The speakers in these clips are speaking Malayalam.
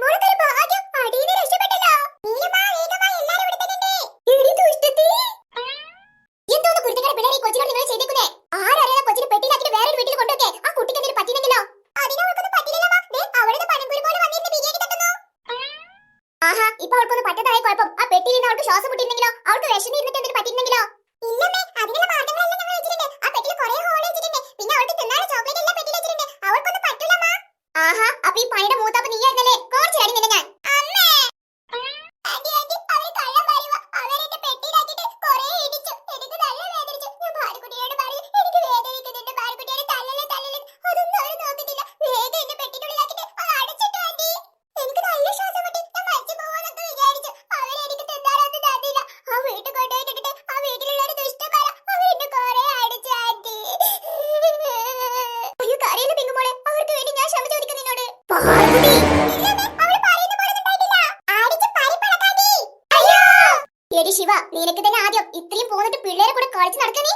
மூலத்தை ശിവ നിനക്ക് തന്നെ ആദ്യം ഇത്രയും പോന്നിട്ട് പിള്ളേരെ കൂടെ കളിച്ചു നടക്കണേ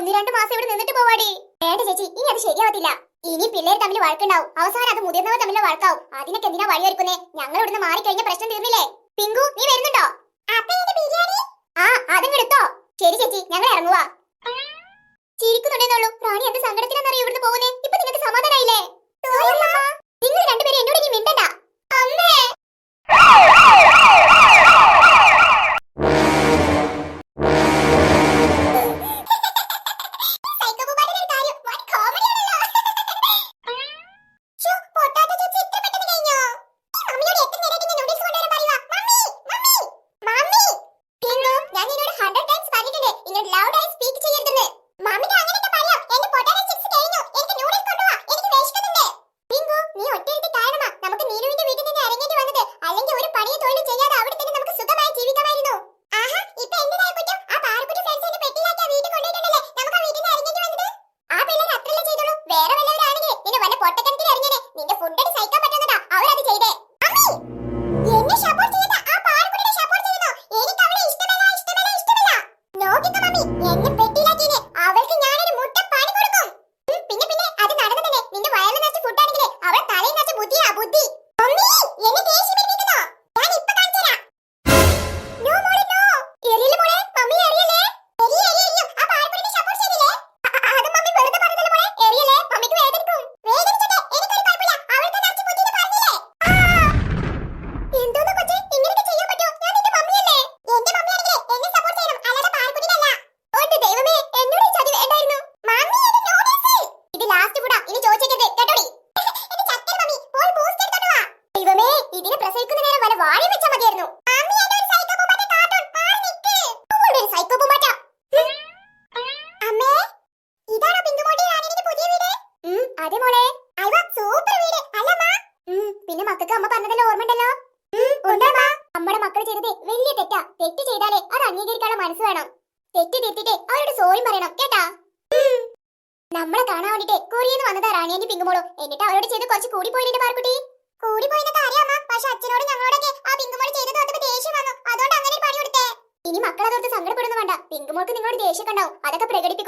ഒന്ന് രണ്ട് മാസം ഇവിടെ നിന്നിട്ട് പോവാടി. വേണ്ട ചേച്ചി ഇനി അത് ശരിയാവത്തില്ല. ഇനി പിള്ളേർ തമ്മിൽ വഴക്കുണ്ടാവും. അവസാനം അത് മുതിർന്നവർ തമ്മിൽ വഴക്കാവും. അതിനൊക്കെ എന്തിനാ വഴിയൊരുക്കുന്നേ ഞങ്ങൾ ഇവിടുന്ന് മാറിക്കഴിഞ്ഞ പ്രശ്നം തീർന്നില്ലേ? പിങ്കു നീ വരുന്നുണ്ടോ? ആ അതങ്ങെടുത്തോ ശരി ചേച്ചി ഞങ്ങൾ ഇറങ്ങുവാ. ചിരിക്കുന്നുണ്ടെന്നുള്ളൂ റാണി എന്റെ സങ്കടത്തിലാണെന്നറിയോ ഇവിടുന്ന് പോകുന്നേ? ഇപ്പൊ നിങ്ങൾക്ക് സമാ അതെ മോളെ. അയവ സൂപ്പർ വീട്. അല്ലമ്മ പിന്നെ മക്കൾക്ക് അമ്മ പറഞ്ഞതെല്ലാം ഓർമ്മയുണ്ടല്ലോ. നമ്മുടെ മക്കൾ ചെയ്തത് വലിയ തെറ്റാ. തെറ്റ് ചെയ്താലേ അത് അംഗീകരിക്കാനുള്ള മനസ്സ് വേണം. തെറ്റ് തിരുത്തിട്ട് അവരോട് സോറി പറയണം കേട്ടാ? നമ്മളെ കാണാൻ വേണ്ടിട്ട് കൊറിയെന്ന് വന്നതാ റാണിയാന്റെ പിങ്കുമോളും എന്നിട്ട് അവരോട് ചെയ്ത് കുറച്ച് കൂടി പോയിട്ടുണ്ട് പാർക്കുട്ടി കൂടി പോയെന്നൊക്കെ അറിയാമ പക്ഷെ അച്ഛനോട് ഞങ്ങളോടൊക്കെ ആ പിങ്കുമോൾ ചെയ്തത് ഓർത്തപ്പോ ദേഷ്യം വന്നു. അതുകൊണ്ട് അങ്ങനെ പണി കൊടുത്തേ. ഇനി മക്കൾ അതോർത്ത് സങ്കടപ്പെടുന്നു വേണ്ട. പിങ്കുമോൾക്ക് നിങ്ങളോട് ദേഷ്യം ഉണ്ടാവും. അതൊക്കെ പ്രകടിപ്പിക്കും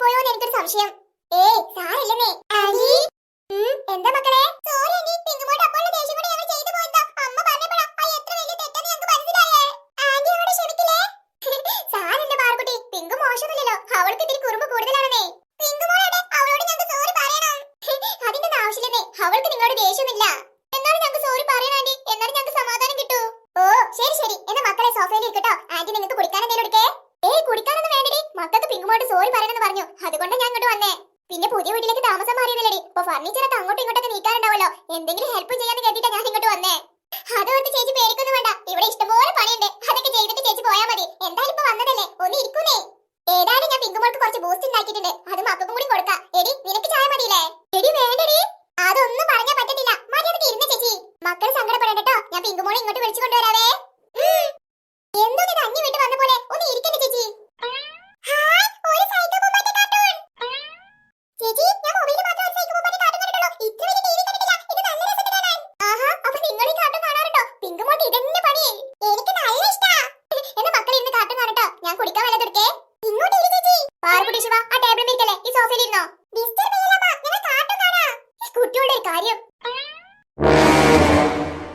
അല്പം എനിക്കൊരു സംശയം. ഏയ് സാരില്ലെന്നേ ഉം, എന്താ മക്കളെ? സോറി ചെയ്തു അമ്മ എത്ര വലിയ മനസ്സിലായേ. കുറുമ്പ് സോറി പറയണം. സോറി പറയണം ഓ ശരി ശരി. എന്നാ മക്കളെ സോഫയിൽ ഇരിക്കട്ടോ. ആന്റി നിങ്ങൾക്ക് കുടിക്കാൻ എന്തെങ്കിലും എടുക്കേ? പിങ്കുമോട്ട് സോറി പറയണമെന്ന് പറഞ്ഞു. അതുകൊണ്ട് ഞാൻ ഇങ്ങോട്ട് വന്നേ. പിന്നെ പുതിയ വീട്ടിലേക്ക് താമസം മാറിയതല്ലേ ഇപ്പൊ ഫർണിച്ചർ ഒക്കെ അങ്ങോട്ടും ഇങ്ങോട്ടൊക്കെ നീക്കാറുണ്ടാവല്ലോ എന്തെങ്കിലും ഹെൽപ്പ് ചെയ്യാന്ന് കേട്ടിട്ടാ ഞാൻ ഇങ്ങോട്ട് വന്നേ. അതുകൊണ്ട് ചേച്ചി പേടിക്കൊന്നും വേണ്ട. ഇവിടെ ഇഷ്ടംപോലെ പണിയുണ്ട്. അതൊക്കെ ചെയ്തിട്ട് ചേച്ചി പോയാൽ മതി. എന്തായാലും ഇപ്പൊ വന്നതല്ലേ? ഒന്ന് ഇരിക്കുന്നേ. ഏതായാലും ഞാൻ പിങ്കുമോൾക്ക് കുറച്ച് ബൂസ്റ്റ് ഉണ്ടാക്കിയിട്ടുണ്ട്. അത് മക്കൾക്കും കൂടി കൊടുക്കാം. എടി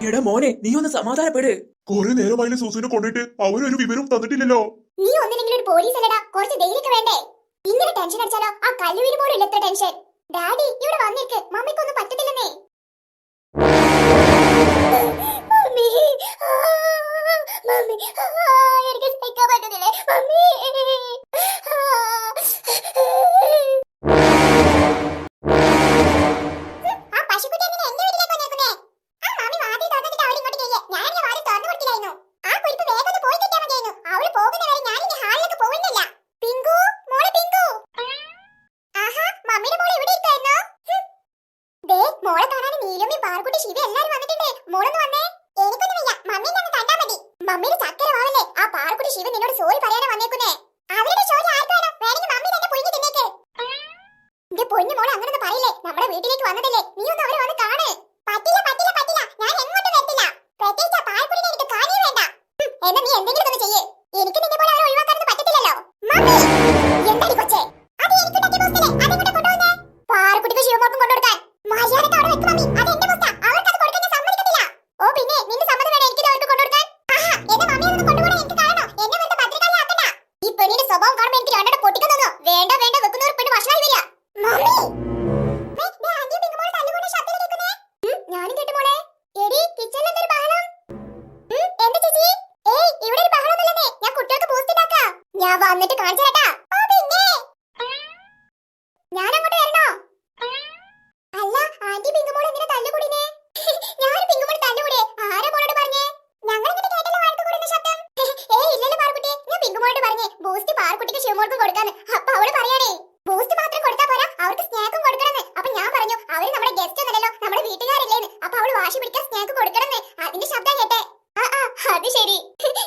എടാ മോനെ നീ ഒന്ന് സമാധാനപ്പെട്. കുറെ നേരമായില്ലേ സൂസുവിനെ കൊണ്ടിട്ട് അവരൊരു വിവരം തന്നിട്ടില്ലല്ലോ. നീ ഒന്നില്ലെങ്കിലും ഒരു പോലീസ് അല്ലടാ കുറച്ച് ധൈര്യമൊക്കെ വേണ്ടേ? ഇങ്ങനെ ടെൻഷൻ അടിച്ചാലോ ആ കല്ലുവിന് പോലും ഇല്ലത്തെ ടെൻഷൻ ഡാഡി ഇവിടെ വന്നിരിക്ക് മമ്മിക്കൊന്നും പറ്റത്തില്ലെന്നേ. മമ്മി മമ്മി എനിക്ക് സഹിക്കാൻ പറ്റുന്നില്ലേ മമ്മി പാർക്കുട്ടി ശിവ എല്ലാരും വന്നിട്ടുണ്ട്. മോളൊന്ന് വന്നേ. എനിക്കൊന്നും വയ്യ. മമ്മി ഞങ്ങൾ കണ്ടാ മതി. മമ്മിയുടെ ചക്കര മാവല്ലേ ആ പാർക്കുട്ടി ശിവ നിന്നോട് സോറി പറയാനാ വന്നേക്കുന്നേ. അവരുടെ ചോദ്യം ആർക്ക് വേണം? വേണമെങ്കിൽ മമ്മി തന്നെ പുഴുങ്ങി തിന്നേക്ക്. എന്റെ പൊന്നു മോളെ അങ്ങനൊന്നും പറയില്ലേ. നമ്മുടെ വീട്ടിലേക്ക് വന്നതല്ലേ.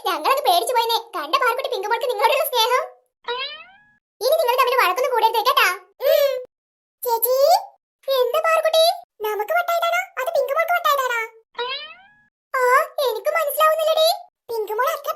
ഞങ്ങളൊന്ന് പേടിച്ചു പോയിനെ കണ്ട പാർക്കുട്ടി പിങ്കുമോൾക്ക് നിങ്ങളോടുള്ള സ്നേഹം. ഇനി നിങ്ങൾ തമ്മിൽ വഴക്കൊന്നും കൂടരുത് കേട്ടാ? ചേച്ചി എന്താ പാർക്കുട്ടി നമുക്ക് വട്ടായതാണോ? അത് പിങ്കുമോൾക്ക് വട്ടായതാണോ? ആ എനിക്ക് മനസ്സിലാവുന്നില്ലടി. പിങ്കുമോൾ അത്ര